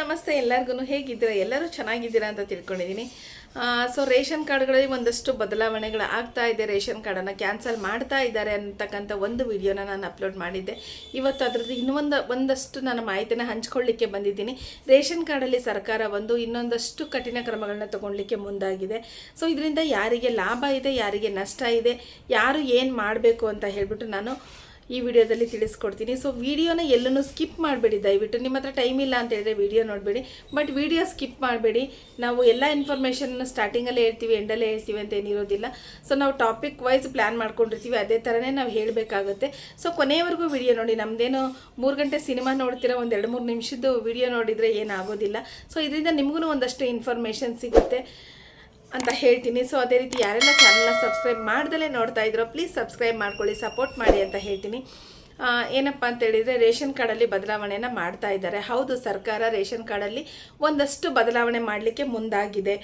ನಮಸ್ತೆ ಎಲ್ಲರಿಗೂ ಹೇಗಿದ್ದೀರಾ? ಎಲ್ಲರೂ ಚೆನ್ನಾಗಿದ್ದೀರಾ ಅಂತ ತಿಳ್ಕೊಂಡಿದ್ದೀನಿ. ಸೊ ರೇಷನ್ ಕಾರ್ಡ್ಗಳಲ್ಲಿ ಒಂದಷ್ಟು ಬದಲಾವಣೆಗಳು ಆಗ್ತಾ ಇದೆ. ರೇಷನ್ ಕಾರ್ಡನ್ನು ಕ್ಯಾನ್ಸಲ್ ಮಾಡ್ತಾ ಇದ್ದಾರೆ ಅಂತಕ್ಕಂಥ ಒಂದು ವಿಡಿಯೋನ ನಾನು ಅಪ್ಲೋಡ್ ಮಾಡಿದ್ದೆ. ಇವತ್ತು ಅದರದ್ದು ಇನ್ನೊಂದು ಒಂದಷ್ಟು ನಾನು ಮಾಹಿತಿನ ಹಂಚ್ಕೊಳ್ಳಿಕ್ಕೆ ಬಂದಿದ್ದೀನಿ. ರೇಷನ್ ಕಾರ್ಡಲ್ಲಿ ಸರ್ಕಾರ ಒಂದು, ಇನ್ನೊಂದಷ್ಟು ಕಠಿಣ ಕ್ರಮಗಳನ್ನ ತಗೊಳ್ಳಿಕ್ಕೆ ಮುಂದಾಗಿದೆ. ಸೊ ಇದರಿಂದ ಯಾರಿಗೆ ಲಾಭ ಇದೆ, ಯಾರಿಗೆ ನಷ್ಟ ಇದೆ, ಯಾರು ಏನು ಮಾಡಬೇಕು ಅಂತ ಹೇಳಿಬಿಟ್ಟು ನಾನು ಈ ವಿಡಿಯೋದಲ್ಲಿ ತಿಳಿಸ್ಕೊಡ್ತೀನಿ. ಸೊ ವಿಡಿಯೋನ ಎಲ್ಲೂ ಸ್ಕಿಪ್ ಮಾಡಬೇಡಿ. ದಯವಿಟ್ಟು ನಿಮ್ಮ ಹತ್ರ ಟೈಮ್ ಇಲ್ಲ ಅಂತ ಹೇಳಿದ್ರೆ ವಿಡಿಯೋ ನೋಡಬೇಡಿ. ಬಟ್ ವಿಡಿಯೋ ಸ್ಕಿಪ್ ಮಾಡಬೇಡಿ. ನಾವು ಎಲ್ಲ ಇನ್ಫಾರ್ಮೇಷನ್ ಸ್ಟಾರ್ಟಿಂಗಲ್ಲೇ ಹೇಳ್ತೀವಿ ಎಂಡಲ್ಲೇ ಹೇಳ್ತೀವಿ ಅಂತ ಏನಿರೋದಿಲ್ಲ ಸೊ ನಾವು ಟಾಪಿಕ್ ವೈಸ್ ಪ್ಲ್ಯಾನ್ ಮಾಡ್ಕೊಂಡಿರ್ತೀವಿ. ಅದೇ ಥರನೇ ನಾವು ಹೇಳಬೇಕಾಗುತ್ತೆ. ಸೊ ಕೊನೆಯವರೆಗೂ ವಿಡಿಯೋ ನೋಡಿ. ನಮ್ಮದೇನು ಮೂರು ಗಂಟೆ ಸಿನಿಮಾ ನೋಡ್ತೀರಾ? ಒಂದು ಎರಡು ಮೂರು ನಿಮಿಷದ್ದು ವಿಡಿಯೋ ನೋಡಿದರೆ ಏನಾಗೋದಿಲ್ಲ ಸೊ ಇದರಿಂದ ನಿಮಗೂ ಒಂದಷ್ಟು ಇನ್ಫಾರ್ಮೇಷನ್ ಸಿಗುತ್ತೆ. ಅಂತ ಹೇಳ್ತೀನಿ. ಸೊ ಅದೇ ರೀತಿ ಯಾರೆಲ್ಲ ಚಾನಲ್ನ ಸಬ್ಸ್ಕ್ರೈಬ್ ಮಾಡ್ದಲೇ ನೋಡ್ತಾ ಇದ್ರೋ ಪ್ಲೀಸ್ ಸಬ್ಸ್ಕ್ರೈಬ್ ಮಾಡ್ಕೊಳ್ಳಿ ಸಪೋರ್ಟ್ ಮಾಡಿ ಅಂತ ಹೇಳ್ತೀನಿ. ಏನಪ್ಪ ಅಂತ ಹೇಳಿದರೆ, ರೇಷನ್ ಕಾರ್ಡಲ್ಲಿ ಬದಲಾವಣೆಯನ್ನು ಮಾಡ್ತಾ ಇದ್ದಾರೆ. ಹೌದು, ಸರ್ಕಾರ ರೇಷನ್ ಕಾರ್ಡಲ್ಲಿ ಒಂದಷ್ಟು ಬದಲಾವಣೆ ಮಾಡಲಿಕ್ಕೆ ಮುಂದಾಗಿದೆ.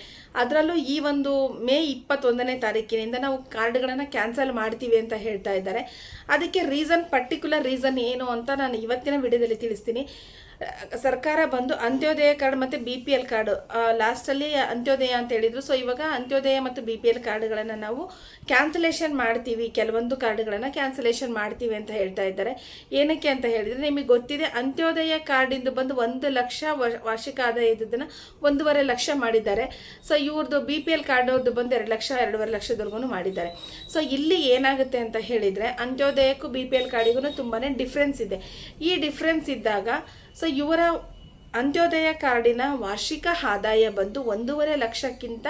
ಅದರಲ್ಲೂ ಈ ಒಂದು ಮೇ ಇಪ್ಪತ್ತೊಂದನೇ ತಾರೀಕಿನಿಂದ ನಾವು ಕಾರ್ಡ್ಗಳನ್ನು ಕ್ಯಾನ್ಸಲ್ ಮಾಡ್ತೀವಿ ಅಂತ ಹೇಳ್ತಾ ಇದ್ದಾರೆ. ಅದಕ್ಕೆ ರೀಸನ್ ಪರ್ಟಿಕ್ಯುಲರ್ ರೀಸನ್ ಏನು ಅಂತ ನಾನು ಇವತ್ತಿನ ವಿಡಿಯೋದಲ್ಲಿ ತಿಳಿಸ್ತೀನಿ. ಸರ್ಕಾರ ಬಂದು ಅಂತ್ಯೋದಯ ಕಾರ್ಡ್ ಮತ್ತು ಬಿ ಪಿ ಎಲ್ ಕಾರ್ಡು ಲಾಸ್ಟಲ್ಲಿ ಅಂತ್ಯೋದಯ ಅಂತ ಹೇಳಿದ್ರು. ಸೊ ಇವಾಗ ಅಂತ್ಯೋದಯ ಮತ್ತು ಬಿ ಪಿ ಎಲ್ ಕಾರ್ಡ್ಗಳನ್ನು ನಾವು ಕ್ಯಾನ್ಸಲೇಷನ್ ಮಾಡ್ತೀವಿ. ಕೆಲವೊಂದು ಕಾರ್ಡ್ಗಳನ್ನು ಕ್ಯಾನ್ಸಲೇಷನ್ ಮಾಡ್ತೀವಿ ಅಂತ ಹೇಳ್ತಾ ಇದ್ದಾರೆ. ಏನಕ್ಕೆ ಅಂತ ಹೇಳಿದರೆ, ನಿಮಗೆ ಗೊತ್ತಿದೆ, ಅಂತ್ಯೋದಯ ಕಾರ್ಡಿಂದು ಬಂದು ಒಂದು ಲಕ್ಷ ವಾರ್ಷಿಕ ಆದಾಯ ಇದ್ದದನ್ನು ಒಂದೂವರೆ ಲಕ್ಷ ಮಾಡಿದ್ದಾರೆ. ಸೊ ಇವ್ರದ್ದು ಬಿ ಪಿ ಎಲ್ ಕಾರ್ಡವ್ರದ್ದು ಬಂದು ಎರಡು ಲಕ್ಷ, ಎರಡೂವರೆ ಲಕ್ಷದವರೆಗೂ ಮಾಡಿದ್ದಾರೆ. ಸೊ ಇಲ್ಲಿ ಏನಾಗುತ್ತೆ ಅಂತ ಹೇಳಿದರೆ, ಅಂತ್ಯೋದಯಕ್ಕೂ ಬಿ ಪಿ ಎಲ್ ಕಾರ್ಡಿಗೂ ತುಂಬಾ ಡಿಫ್ರೆನ್ಸ್ ಇದೆ. ಈ ಡಿಫ್ರೆನ್ಸ್ ಇದ್ದಾಗ ಸೊ ಇವರ ಅಂತ್ಯೋದಯ ಕಾರ್ಡಿನ ವಾರ್ಷಿಕ ಆದಾಯ ಬಂದು ಒಂದೂವರೆ ಲಕ್ಷಕ್ಕಿಂತ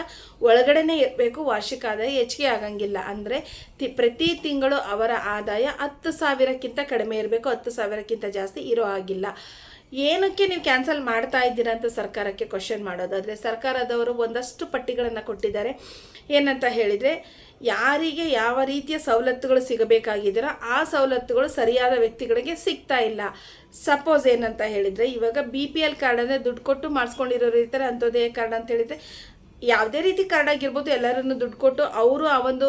ಒಳಗಡೆನೇ ಇರಬೇಕು ವಾರ್ಷಿಕ ಆದಾಯ, ಹೆಚ್ಚಿಗೆ ಆಗಂಗಿಲ್ಲ. ಅಂದರೆ ತಿ, ಪ್ರತಿ ತಿಂಗಳು ಅವರ ಆದಾಯ ಹತ್ತು ಸಾವಿರಕ್ಕಿಂತ ಕಡಿಮೆ ಇರಬೇಕು, ಹತ್ತು ಸಾವಿರಕ್ಕಿಂತ ಜಾಸ್ತಿ ಇರೋ ಹಾಗಿಲ್ಲ. ಏನಕ್ಕೆ ನೀವು ಕ್ಯಾನ್ಸಲ್ ಮಾಡ್ತಾ ಇದ್ದೀರಾ ಅಂತ ಸರ್ಕಾರಕ್ಕೆ ಕ್ವಶನ್ ಮಾಡೋದಾದರೆ ಸರ್ಕಾರದವರು ಒಂದಷ್ಟು ಪಟ್ಟಿಗಳನ್ನು ಕೊಟ್ಟಿದ್ದಾರೆ. ಏನಂತ ಹೇಳಿದರೆ, ಯಾರಿಗೆ ಯಾವ ರೀತಿಯ ಸವಲತ್ತುಗಳು ಸಿಗಬೇಕಾಗಿದ್ದೀರೋ, ಆ ಸವಲತ್ತುಗಳು ಸರಿಯಾದ ವ್ಯಕ್ತಿಗಳಿಗೆ ಸಿಗ್ತಾ ಇಲ್ಲ. ಸಪೋಸ್ ಏನಂತ ಹೇಳಿದರೆ, ಇವಾಗ ಬಿ ಪಿ ಎಲ್ ಕಾರ್ಡ್ ಅಂದರೆ ದುಡ್ಡು ಕೊಟ್ಟು ಮಾಡಿಸ್ಕೊಂಡಿರೋರು ಇರ್ತಾರೆ, ಅಂಥದ್ದೇ ಕಾರ್ಡ್ ಅಂತ ಹೇಳಿದರೆ ಯಾವುದೇ ರೀತಿ ಕಾರ್ಡ್ ಆಗಿರ್ಬೋದು, ಎಲ್ಲರನ್ನು ದುಡ್ಡು ಕೊಟ್ಟು ಅವರು ಆ ಒಂದು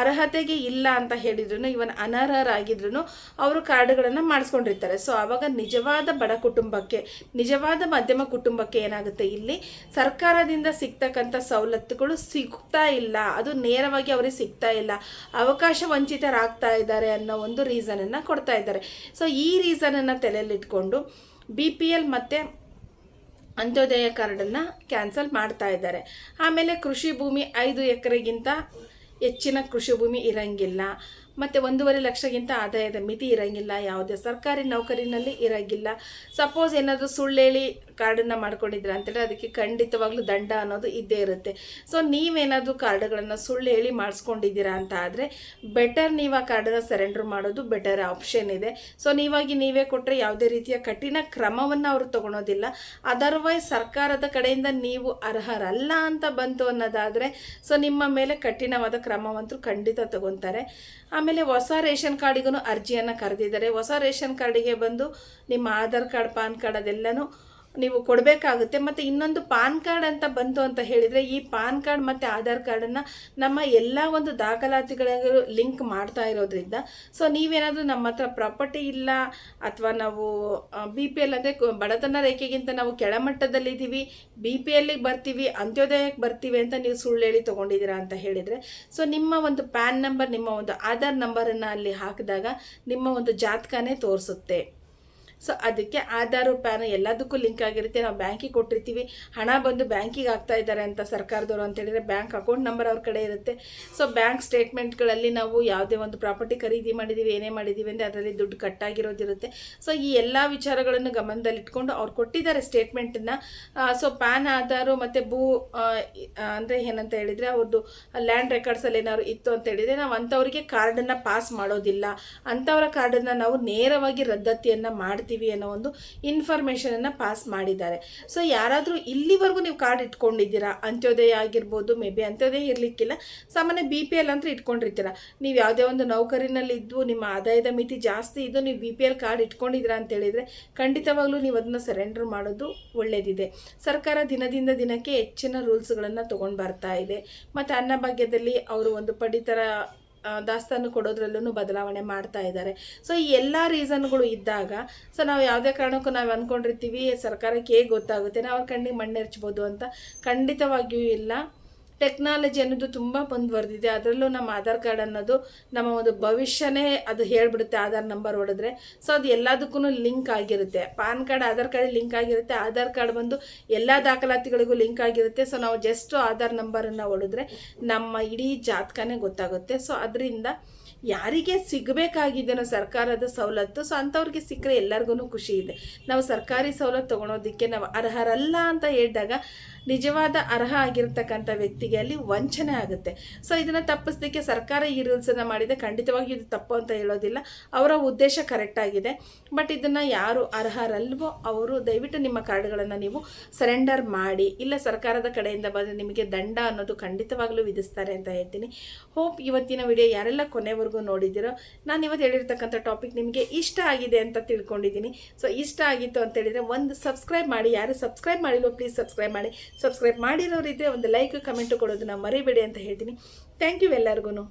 ಅರ್ಹತೆಗೆ ಇಲ್ಲ ಅಂತ ಹೇಳಿದ್ರು ಇವನ್ ಅನರ್ಹರಾಗಿದ್ರು ಅವರು ಕಾರ್ಡ್ಗಳನ್ನು ಮಾಡಿಸ್ಕೊಂಡಿರ್ತಾರೆ. ಸೊ ಆವಾಗ ನಿಜವಾದ ಬಡ ಕುಟುಂಬಕ್ಕೆ, ನಿಜವಾದ ಮಧ್ಯಮ ಕುಟುಂಬಕ್ಕೆ ಏನಾಗುತ್ತೆ ಇಲ್ಲಿ? ಸರ್ಕಾರದಿಂದ ಸಿಗ್ತಕ್ಕಂಥ ಸವಲತ್ತುಗಳು ಸಿಗ್ತಾ ಇಲ್ಲ. ಅದು ನೇರವಾಗಿ ಅವರಿಗೆ ಸಿಗ್ತಾ ಇಲ್ಲ. ಅವಕಾಶ ವಂಚಿತರಾಗ್ತಾ ಇದ್ದಾರೆ ಅನ್ನೋ ಒಂದು ರೀಸನನ್ನು ಕೊಡ್ತಾ ಇದ್ದಾರೆ. ಸೊ ಈ ರೀಸನನ್ನು ತಲೆಯಲ್ಲಿಟ್ಕೊಂಡು ಬಿ ಪಿ ಎಲ್ ಮತ್ತು ಅಂತ್ಯೋದಯ ಕಾರ್ಡನ್ನು ಕ್ಯಾನ್ಸಲ್ ಮಾಡ್ತಾ ಇದ್ದಾರೆ. ಆಮೇಲೆ ಕೃಷಿ ಭೂಮಿ ಐದು ಎಕರೆಗಿಂತ ಹೆಚ್ಚಿನ ಕೃಷಿ ಭೂಮಿ ಇರಂಗಿಲ್ಲ. ಮತ್ತು ಒಂದೂವರೆ ಲಕ್ಷಗಿಂತ ಆದಾಯದ ಮಿತಿ ಇರೋಂಗಿಲ್ಲ, ಯಾವುದೇ ಸರ್ಕಾರಿ ನೌಕರಿನಲ್ಲಿ ಇರೋಂಗಿಲ್ಲ. ಸಪೋಸ್ ಏನಾದರೂ ಸುಳ್ಳೇಳಿ ಕಾರ್ಡನ್ನು ಮಾಡ್ಕೊಂಡಿದ್ರೆ ಅಂತೇಳಿ ಅದಕ್ಕೆ ಖಂಡಿತವಾಗ್ಲೂ ದಂಡ ಅನ್ನೋದು ಇದ್ದೇ ಇರುತ್ತೆ. ಸೊ ನೀವೇನಾದರೂ ಕಾರ್ಡ್ಗಳನ್ನು ಸುಳ್ಳು ಹೇಳಿ ಮಾಡಿಸ್ಕೊಂಡಿದ್ದೀರಾ ಅಂತ ಆದರೆ ಬೆಟರ್ ನೀವು ಆ ಕಾರ್ಡನ್ನು ಸರೆಂಡರ್ ಮಾಡೋದು ಬೆಟರ್ ಆಪ್ಷನ್ ಇದೆ. ಸೊ ನೀವಾಗಿ ನೀವೇ ಕೊಟ್ಟರೆ ಯಾವುದೇ ರೀತಿಯ ಕಠಿಣ ಕ್ರಮವನ್ನು ಅವರು ತಗೊಳೋದಿಲ್ಲ. ಅದರ್ವೈಸ್ ಸರ್ಕಾರದ ಕಡೆಯಿಂದ ನೀವು ಅರ್ಹರಲ್ಲ ಅಂತ ಬಂತು ಅನ್ನೋದಾದರೆ ಸೊ ನಿಮ್ಮ ಮೇಲೆ ಕಠಿಣವಾದ ಕ್ರಮವಂತೂ ಖಂಡಿತ ತಗೊತಾರೆ. ಆಮೇಲೆ ಹೊಸ ರೇಷನ್ ಕಾರ್ಡಿಗೂ ಅರ್ಜಿಯನ್ನು ಕರೆದಿದ್ದಾರೆ. ಹೊಸ ರೇಷನ್ ಕಾರ್ಡಿಗೆ ಬಂದು ನಿಮ್ಮ ಆಧಾರ್ ಕಾರ್ಡ್, ಪಾನ್ ಕಾರ್ಡ್ ಅದೆಲ್ಲನೂ ನೀವು ಕೊಡಬೇಕಾಗುತ್ತೆ. ಮತ್ತು ಇನ್ನೊಂದು ಪಾನ್ ಕಾರ್ಡ್ ಅಂತ ಬಂತು ಅಂತ ಹೇಳಿದರೆ ಈ ಪಾನ್ ಕಾರ್ಡ್ ಮತ್ತು ಆಧಾರ್ ಕಾರ್ಡನ್ನು ನಮ್ಮ ಎಲ್ಲ ಒಂದು ದಾಖಲಾತಿಗಳಿಗೂ ಲಿಂಕ್ ಮಾಡ್ತಾ ಇರೋದ್ರಿಂದ ಸೊ ನೀವೇನಾದರೂ ನಮ್ಮ ಹತ್ರ ಪ್ರಾಪರ್ಟಿ ಇಲ್ಲ ಅಥವಾ ನಾವು ಬಿ ಪಿ ಎಲ್ ಅಂದರೆ ಬಡತನ ರೇಖೆಗಿಂತ ನಾವು ಕೆಳಮಟ್ಟದಲ್ಲಿದ್ದೀವಿ ಬಿ ಪಿ ಎಲ್ಲಿಗೆ ಬರ್ತೀವಿ, ಅಂತ್ಯೋದಯಕ್ಕೆ ಬರ್ತೀವಿ ಅಂತ ನೀವು ಸುಳ್ಳು ಹೇಳಿ ತೊಗೊಂಡಿದ್ದೀರಾ ಅಂತ ಹೇಳಿದರೆ ಸೊ ನಿಮ್ಮ ಒಂದು ಪ್ಯಾನ್ ನಂಬರ್, ನಿಮ್ಮ ಒಂದು ಆಧಾರ್ ನಂಬರನ್ನು ಅಲ್ಲಿ ಹಾಕಿದಾಗ ನಿಮ್ಮ ಒಂದು ಜಾತಕನೇ ತೋರಿಸುತ್ತೆ. ಸೊ ಅದಕ್ಕೆ ಆಧಾರು, ಪ್ಯಾನ್ ಎಲ್ಲದಕ್ಕೂ ಲಿಂಕ್ ಆಗಿರುತ್ತೆ. ನಾವು ಬ್ಯಾಂಕಿಗೆ ಕೊಟ್ಟಿರ್ತೀವಿ. ಹಣ ಬಂದು ಬ್ಯಾಂಕಿಗೆ ಆಗ್ತಾ ಇದ್ದಾರೆ ಅಂತ ಸರ್ಕಾರದವರು ಅಂತ ಹೇಳಿದ್ರೆ ಬ್ಯಾಂಕ್ ಅಕೌಂಟ್ ನಂಬರ್ ಅವ್ರ ಕಡೆ ಇರುತ್ತೆ. ಸೊ ಬ್ಯಾಂಕ್ ಸ್ಟೇಟ್ಮೆಂಟ್ಗಳಲ್ಲಿ ನಾವು ಯಾವುದೇ ಒಂದು ಪ್ರಾಪರ್ಟಿ ಖರೀದಿ ಮಾಡಿದ್ದೀವಿ ಏನೇ ಮಾಡಿದ್ದೀವಿ ಅಂದರೆ ಅದರಲ್ಲಿ ದುಡ್ಡು ಕಟ್ಟಾಗಿರೋದಿರುತ್ತೆ. ಸೊ ಈ ಎಲ್ಲ ವಿಚಾರಗಳನ್ನು ಗಮನದಲ್ಲಿಟ್ಕೊಂಡು ಅವ್ರು ಕೊಟ್ಟಿದ್ದಾರೆ ಸ್ಟೇಟ್ಮೆಂಟನ್ನು ಸೊ ಪ್ಯಾನ್, ಆಧಾರು ಮತ್ತು ಭೂ ಅಂದರೆ ಏನಂತ ಹೇಳಿದರೆ ಅವ್ರದ್ದು ಲ್ಯಾಂಡ್ ರೆಕಾರ್ಡ್ಸಲ್ಲಿ ಏನಾದ್ರು ಇತ್ತು ಅಂತ ಹೇಳಿದರೆ ನಾವು ಅಂಥವ್ರಿಗೆ ಕಾರ್ಡನ್ನು ಪಾಸ್ ಮಾಡೋದಿಲ್ಲ. ಅಂಥವರ ಕಾರ್ಡನ್ನು ನಾವು ನೇರವಾಗಿ ರದ್ದತಿಯನ್ನು ಮಾಡ್ತೀವಿ. ಅನ್ನೋ ಒಂದು ಇನ್ಫಾರ್ಮೇಷನನ್ನು ಪಾಸ್ ಮಾಡಿದ್ದಾರೆ. ಸೊ ಯಾರಾದರೂ ಇಲ್ಲಿವರೆಗೂ ನೀವು ಕಾರ್ಡ್ ಇಟ್ಕೊಂಡಿದ್ದೀರಾ? ಅಂತ್ಯೋದಯ ಆಗಿರ್ಬೋದು ಮೇ ಬಿ ಅಂತ್ಯೋದಯ ಇರಲಿಕ್ಕಿಲ್ಲ. ಸಾಮಾನ್ಯ ಬಿ ಪಿ ಎಲ್ ಅಂತ ಇಟ್ಕೊಂಡಿರ್ತೀರ. ನೀವು ಯಾವುದೇ ಒಂದು ನೌಕರಿನಲ್ಲಿ ಇದ್ದು ನಿಮ್ಮ ಆದಾಯದ ಮಿತಿ ಜಾಸ್ತಿ ಇದ್ದು, ನೀವು ಬಿ ಪಿ ಎಲ್ ಕಾರ್ಡ್ ಇಟ್ಕೊಂಡಿದ್ದೀರಾ ಅಂತ ಹೇಳಿದರೆ ಖಂಡಿತವಾಗ್ಲೂ ನೀವು ಅದನ್ನು ಸರೆಂಡರ್ ಮಾಡೋದು ಒಳ್ಳೆಯದಿದೆ ಸರ್ಕಾರ ದಿನದಿಂದ ದಿನಕ್ಕೆ ಹೆಚ್ಚಿನ ರೂಲ್ಸ್ಗಳನ್ನು ತೊಗೊಂಡು ಬರ್ತಾ ಇದೆ. ಮತ್ತು ಅನ್ನಭಾಗ್ಯದಲ್ಲಿ ಅವರು ಒಂದು ಪಡಿತರ ದಾಸ್ತಾನು ಕೊಡೋದ್ರಲ್ಲೂ ಬದಲಾವಣೆ ಮಾಡ್ತಾ ಇದ್ದಾರೆ. ಸೊ ಈ ಎಲ್ಲ ರೀಸನ್ಗಳು ಇದ್ದಾಗ ಸೊ ನಾವು ಯಾವುದೇ ಕಾರಣಕ್ಕೂ ನಾವು ಅಂದ್ಕೊಂಡಿರ್ತೀವಿ ಸರ್ಕಾರಕ್ಕೆ ಹೇಗೆ ಗೊತ್ತಾಗುತ್ತೆ, ನಾವು ಅವ್ರ ಕಣ್ಣಿಗೆ ಮಣ್ಣೆರ್ಚ್ಬೋದು ಅಂತ ಖಂಡಿತವಾಗಿಯೂ ಇಲ್ಲ. ಟೆಕ್ನಾಲಜಿ ಅನ್ನೋದು ತುಂಬ ಮುಂದುವರೆದಿದೆ ಅದರಲ್ಲೂ ನಮ್ಮ ಆಧಾರ್ ಕಾರ್ಡ್ ಅನ್ನೋದು ನಮ್ಮ ಒಂದು ಭವಿಷ್ಯನೇ ಅದು ಹೇಳ್ಬಿಡುತ್ತೆ, ಆಧಾರ್ ನಂಬರ್ ಹೊಡೆದ್ರೆ. ಸೊ ಅದು ಎಲ್ಲದಕ್ಕೂ ಲಿಂಕ್ ಆಗಿರುತ್ತೆ. PAN card Aadhaar card link ಆಗಿರುತ್ತೆ. ಆಧಾರ್ ಕಾರ್ಡ್ ಬಂದು ಎಲ್ಲ ದಾಖಲಾತಿಗಳಿಗೂ ಲಿಂಕ್ ಆಗಿರುತ್ತೆ. ಸೊ ನಾವು ಜಸ್ಟ್ ಆಧಾರ್ ನಂಬರನ್ನು ಹೊಡೆದ್ರೆ ನಮ್ಮ ಇಡೀ ಜಾತಕನೇ ಗೊತ್ತಾಗುತ್ತೆ. ಸೊ ಅದರಿಂದ ಯಾರಿಗೆ ಸಿಗಬೇಕಾಗಿದ್ದೇನೋ ಸರ್ಕಾರದ ಸವಲತ್ತು ಸೊ ಅಂಥವ್ರಿಗೆ ಸಿಕ್ಕರೆ ಎಲ್ಲರಿಗೂ ಖುಷಿ ಇದೆ. ನಾವು ಸರ್ಕಾರಿ ಸವಲತ್ತು ತೊಗೊಳೋದಕ್ಕೆ ನಾವು ಅರ್ಹರಲ್ಲ ಅಂತ ಹೇಳಿದಾಗ ನಿಜವಾದ ಅರ್ಹ ಆಗಿರತಕ್ಕಂಥ ವ್ಯಕ್ತಿಗೆ ಅಲ್ಲಿ ವಂಚನೆ ಆಗುತ್ತೆ. ಸೊ ಇದನ್ನು ತಪ್ಪಿಸ್ಲಿಕ್ಕೆ ಸರ್ಕಾರ ಈ ರೂಲ್ಸನ್ನು ಮಾಡಿದೆ. ಖಂಡಿತವಾಗಿಯೂ ಇದು ತಪ್ಪು ಅಂತ ಹೇಳೋದಿಲ್ಲ. ಅವರ ಉದ್ದೇಶ ಕರೆಕ್ಟ್ ಆಗಿದೆ. ಬಟ್ ಇದನ್ನು ಯಾರು ಅರ್ಹರಲ್ವೋ ಅವರು ದಯವಿಟ್ಟು ನಿಮ್ಮ ಕಾರ್ಡ್ಗಳನ್ನು ನೀವು ಸರೆಂಡರ್ ಮಾಡಿ, ಇಲ್ಲ ಸರ್ಕಾರದ ಕಡೆಯಿಂದ ಬಂದರೆ ನಿಮಗೆ ದಂಡ ಅನ್ನೋದು ಖಂಡಿತವಾಗಲೂ ವಿಧಿಸ್ತಾರೆ ಅಂತ ಹೇಳ್ತೀನಿ. ಹೋಪ್ ಇವತ್ತಿನ ವಿಡಿಯೋ ಯಾರೆಲ್ಲ ಕೊನೆವರೆಗೂ ನೋಡಿದ್ದೀರೋ, ನಾನು ಇವತ್ತು ಹೇಳಿರ್ತಕ್ಕಂಥ ಟಾಪಿಕ್ ನಿಮಗೆ ಇಷ್ಟ ಆಗಿದೆ ಅಂತ ತಿಳ್ಕೊಂಡಿದ್ದೀನಿ. ಸೊ ಇಷ್ಟ ಆಗಿತ್ತು ಅಂತ ಹೇಳಿದರೆ ಒಂದು ಸಬ್ಸ್ಕ್ರೈಬ್ ಮಾಡಿ. ಯಾರು ಸಬ್ಸ್ಕ್ರೈಬ್ ಮಾಡಿಲ್ವೋ ಪ್ಲೀಸ್ ಸಬ್ಸ್ಕ್ರೈಬ್ ಮಾಡಿ. ಸಬ್ಸ್ಕ್ರೈಬ್ ಮಾಡಿರೋರಿದ್ದರೆ ಒಂದು ಲೈಕ್ ಕಮೆಂಟು ಕೊಡೋದನ್ನ ಮರಿಬೇಡಿ ಅಂತ ಹೇಳ್ತೀನಿ. ಥ್ಯಾಂಕ್ ಯು ಎಲ್ಲರಿಗೂ